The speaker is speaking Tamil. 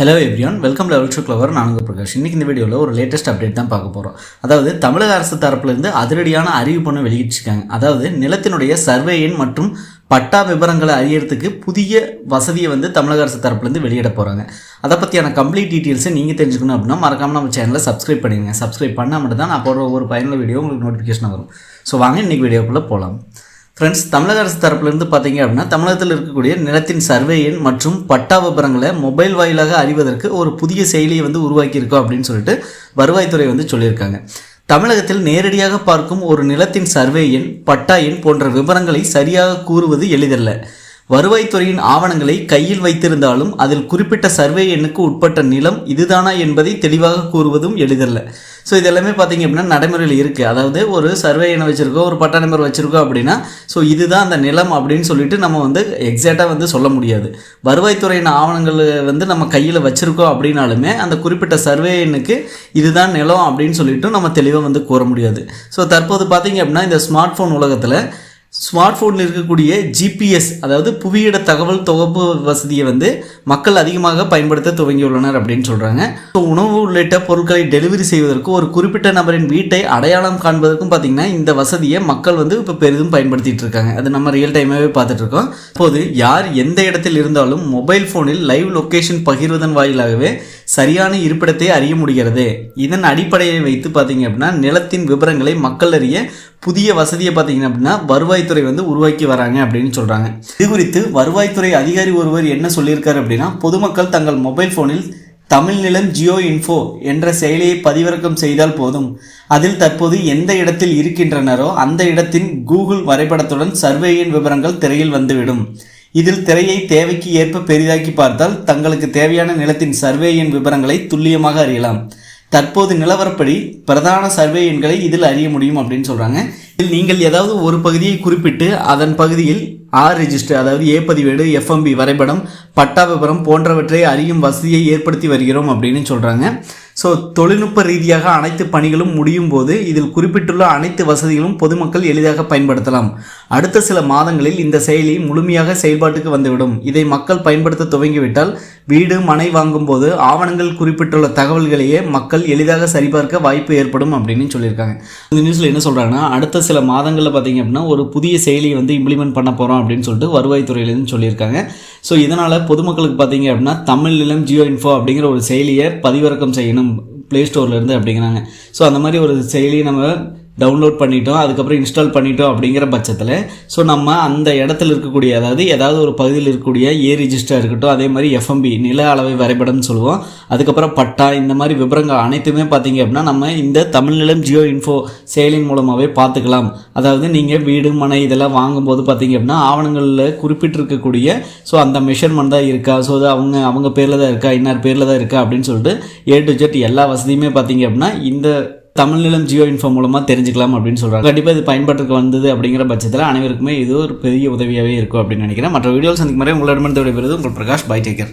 Hello everyone welcome level to clever நான் பிரகாஷ். இன்றைக்கி இந்த வீடியோவில் ஒரு லேட்டஸ்ட் அப்டேட் தான் பார்க்க போகிறோம் அதாவது தமிழக அரசு தரப்புலேருந்து அதிரடியான அறிவிப்பு வெளியிட்டிருக்காங்க. அதாவது நிலத்தினுடைய சர்வே எண் மற்றும் பட்டா விவரங்களை அறியறதுக்கு புதிய வசதியை வந்து தமிழக அரசு தரப்புலேருந்து வெளியிட போகிறாங்க அதை பற்றியான கம்ப்ளீட் டீட்டெயில்ஸை நீங்கள் தெரிஞ்சுக்கணும் அப்படின்னா மறக்காமல் நம்ம சேனலை சப்ஸ்கிரைப் பண்ணிடுங்க. சப்ஸ்கிரைப் பண்ணால் மட்டும் தான் நான் போடுற ஒரு பயனுள்ள வீடியோ உங்களுக்கு நோட்டிஃபிகேஷன் வரும். ஸோ வாங்க இன்றைக்கி வீடியோக்குள்ளே போகலாம் ஃப்ரெண்ட்ஸ் தமிழக அரசு தரப்புலேருந்து பார்த்தீங்க அப்படின்னா தமிழகத்தில் இருக்கக்கூடிய நிலத்தின் சர்வே எண் மற்றும் பட்டா விபரங்களை மொபைல் வாயிலாக அறிவதற்கு ஒரு புதிய செயலியை வந்து உருவாக்கியிருக்கோம் அப்படின்னு சொல்லிட்டு வருவாய்த்துறை வந்து சொல்லியிருக்காங்க. தமிழகத்தில் நேரடியாக பார்க்கும் ஒரு நிலத்தின் சர்வே எண் பட்டா எண் போன்ற விவரங்களை சரியாக கூறுவது எளிதல்ல. வருவாய்த்துறையின் ஆவணங்களை கையில் வைத்திருந்தாலும் அதில் குறிப்பிட்ட சர்வே எண்ணுக்கு உட்பட்ட நிலம் இதுதானா என்பதை தெளிவாக கூறுவதும் எளிதல்ல. ஸோ இதெல்லாமே பார்த்தீங்க அப்படின்னா நடைமுறையில் இருக்குது அதாவது ஒரு சர்வே எண்ணை வச்சுருக்கோம் ஒரு பட்டா நம்பர் வச்சுருக்கோம் அப்படின்னா ஸோ இதுதான் அந்த நிலம் அப்படின்னு சொல்லிட்டு நம்ம வந்து எக்ஸாக்டாக வந்து சொல்ல முடியாது. வருவாய்த்துறையின் ஆவணங்கள் வந்து நம்ம கையில் வச்சுருக்கோம் அப்படின்னாலுமே அந்த குறிப்பிட்ட சர்வே எண்ணுக்கு இதுதான் நிலம் அப்படின்னு சொல்லிட்டு நம்ம தெளிவாக வந்து கூற முடியாது. ஸோ தற்போது பார்த்தீங்க அப்படின்னா இந்த ஸ்மார்ட் ஃபோன் உலகத்தில் ஸ்மார்ட் ஃபோனில் இருக்கக்கூடிய ஜிபிஎஸ் அதாவது புவியிட தகவல் தொகுப்பு வசதியை வந்து மக்கள் அதிகமாக பயன்படுத்த துவங்கியுள்ளனர் அப்படின்னு சொல்கிறாங்க ஸோ உணவு உள்ளிட்ட பொருட்களை டெலிவரி செய்வதற்கு ஒரு குறிப்பிட்ட நபரின் வீட்டை அடையாளம் காண்பதற்கும் பார்த்திங்கன்னா இந்த வசதியை மக்கள் வந்து இப்போ பெரிதும் பயன்படுத்திட்டு இருக்காங்க. அது நம்ம ரியல் டைமாகவே பார்த்துட்டு இருக்கோம். இப்போது யார் எந்த இடத்தில் இருந்தாலும் மொபைல் ஃபோனில் லைவ் லொக்கேஷன் பகிர்வதன் வாயிலாகவே சரியான இருப்பிடத்தை அறிய முடிகிறது. இதன் அடிப்படையை வைத்து பார்த்தீங்க அப்படின்னா நிலத்தின் விவரங்களை மக்கள் அறிய புதிய வசதியை பார்த்தீங்க அப்படின்னா வருவாய்த்துறை வந்து உருவாக்கி வராங்க அப்படின்னு சொல்கிறாங்க இது குறித்து வருவாய்த்துறை அதிகாரி ஒருவர் என்ன சொல்லியிருக்காரு அப்படின்னா பொதுமக்கள் தங்கள் மொபைல் ஃபோனில் தமிழ்நிலம் ஜியோ இன்ஃபோ என்ற செயலியை பதிவிறக்கம் செய்தால் போதும். அதில் தற்போது எந்த இடத்தில் இருக்கின்றனரோ அந்த இடத்தின் கூகுள் வரைபடத்துடன் சர்வேயின் விவரங்கள் திரையில் வந்துவிடும். இதில் திரையை தேவைக்கு ஏற்ப பெரிதாக்கி பார்த்தால் தங்களுக்கு தேவையான நிலத்தின் சர்வேயின் விவரங்களை துல்லியமாக அறியலாம். தற்போது நிலவரப்படி பிரதான சர்வே எண்களை இதில் அறிய முடியும் அப்படின்னு சொல்கிறாங்க இதில் நீங்கள் ஏதாவது ஒரு பகுதியை குறிப்பிட்டு அதன் பகுதியில் ஆர் ரெஜிஸ்டர் அதாவது ஏ பதிவேடு எஃப்எம்பி வரைபடம் பட்டா விபரம் போன்றவற்றை அறியும் வசதியை ஏற்படுத்தி வருகிறோம் அப்படின்னு சொல்கிறாங்க ஸோ தொழில்நுட்ப ரீதியாக அனைத்து பணிகளும் முடியும் போது இதில் குறிப்பிட்டுள்ள அனைத்து வசதிகளும் பொதுமக்கள் எளிதாக பயன்படுத்தலாம். அடுத்த சில மாதங்களில் இந்த செயலி முழுமையாக செயல்பாட்டுக்கு வந்துவிடும். இதை மக்கள் பயன்படுத்த துவங்கிவிட்டால் வீடு மனை வாங்கும் போது ஆவணங்கள் குறிப்பிட்டுள்ள தகவல்களையே மக்கள் எளிதாக சரிபார்க்க வாய்ப்பு ஏற்படும் அப்படின்னு சொல்லியிருக்காங்க. இந்த நியூஸில் என்ன சொல்கிறாங்கன்னா அடுத்த சில மாதங்களில் பார்த்தீங்க அப்படின்னா ஒரு புதிய செயலியை வந்து இம்ப்ளிமெண்ட் பண்ண போகிறோம் அப்படின்னு சொல்லிட்டு வருவாய்த்துறையிலேருந்து சொல்லியிருக்காங்க. ஸோ இதனால் பொதுமக்களுக்கு பார்த்தீங்க அப்படின்னா தமிழ் நிலம் ஜியோ இன்ஃபோ அப்படிங்கிற ஒரு செயலியை பதிவிறக்கம் செய்யணும். ப்ளே ஸ்டோர்லேருந்து அப்படிங்கிறாங்க. ஸோ அந்த மாதிரி ஒரு செயலியை நம்ம டவுன்லோட் பண்ணிட்டோம் அதுக்கப்புறம் இன்ஸ்டால் பண்ணிட்டோம் அப்படிங்கிற பட்சத்தில் ஸோ நம்ம அந்த இடத்துல இருக்கக்கூடிய அதாவது ஏதாவது ஒரு பகுதியில் இருக்கக்கூடிய ஏ ரிஜிஸ்டர் இருக்கட்டும் அதே மாதிரி எஃப்எம்பி நில அளவை வரைபடம்னு சொல்லுவோம். அதுக்கப்புறம் பட்டா இந்த மாதிரி விவரங்கள் அனைத்துமே பார்த்தீங்க அப்படின்னா நம்ம இந்த தமிழ்நிலம் ஜியோ இன்ஃபோ செயலின் மூலமாகவே பார்த்துக்கலாம். அதாவது நீங்கள் வீடு மனை இதெல்லாம் வாங்கும்போது பார்த்தீங்க அப்படின்னா ஆவணங்களில் குறிப்பிட்டிருக்கக்கூடிய ஸோ அந்த மெஷர்மெண்ட் தான் இருக்கா? ஸோ அது அவங்க அவங்க பேரில் தான் இருக்கா? இன்னார் பேரில் தான் இருக்கா? அப்படின்னு சொல்லிட்டு ஏ டு ஜெட் எல்லா வசதியுமே பார்த்தீங்க அப்படின்னா இந்த தமிழ்நிலம் ஜியோ இன்ஃபோ மூலமாக தெரிஞ்சுக்கலாம் அப்படின்னு சொல்கிறாங்க கண்டிப்பாக இது பயன்பாட்டுக்கு வந்தது அப்படிங்கிற பட்சத்தில் அனைவருக்குமே இது ஒரு பெரிய உதவியாகவே இருக்கும் அப்படின்னு நினைக்கிறேன். மற்ற வீடியோஸ் சந்திக்கும் மாதிரி உங்களிடமிருந்து விடைபெறுவது உங்கள் பிரகாஷ் பை டேக்கர்.